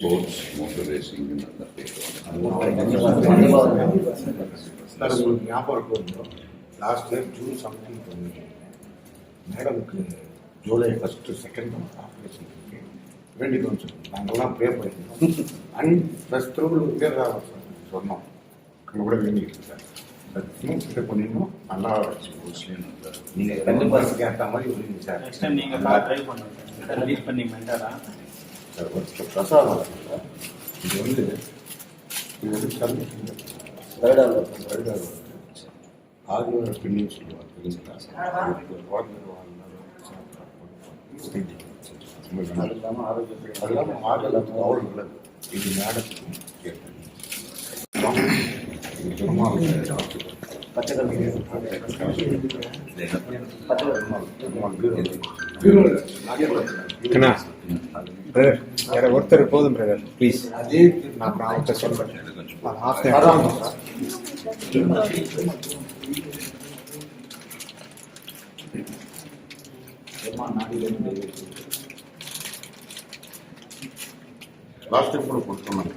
Sports motor racing நல்ல sir உங்களுக்கு ஞாபகம் இருக்கும் லாஸ்ட் இயர் ஜூன் செவன்டீன் வந்து மேடமுக்கு ஜூலை ஃபஸ்ட்டு செகண்ட் ஆப்ரேஷன் இருக்கு வேண்டிட்டு வந்து நாங்கள்லாம் ப்ரே பண்ணியிருந்தோம் அண்ட் ப்ளஸ் திருவள்ளூர் வீரராக சொன்னோம் அங்கே கூட வேண்டிக்கிட்டு சார் பட் கிட்ட பண்ணியிருந்தோம் நல்லா நீங்கள் ரெண்டு பஸ்ஸுக்கு ஏற்ற மாதிரி சார் நெக்ஸ்ட் டைம் நீங்க கார் டிரைவ் பண்ணுங்க பண்ணி மென்டரா சார் ஃபஸ்ட்டு பிரசாதம் இருக்குல்ல, இது வந்து இது வந்து சர்வீஸ் வருடாது ஆதிவார பின்னின்னு சொல்லுவாங்க தெரியுங்களா? இது குழந்தை வாழ்நாள் சாப்பிட்டா ரொம்ப நல்லது. அது இல்லாம ஆரோக்கியத்துக்கு அவ்வளவு நல்லது. இது மேடத்துக்கும். இது பெருமாளுக்கு சாப்பிட்டு. பெருமாள் வீரர். அண்ணா பிரதர் வேற ஒருத்தர் போதும் பிரதர் ப்ளீஸ் அதே நான் அப்புறம் அவர்கிட்ட சொல்றேன் ஆஃப் அதான் லாஸ்ட் டைம் கூட கொடுத்தோம்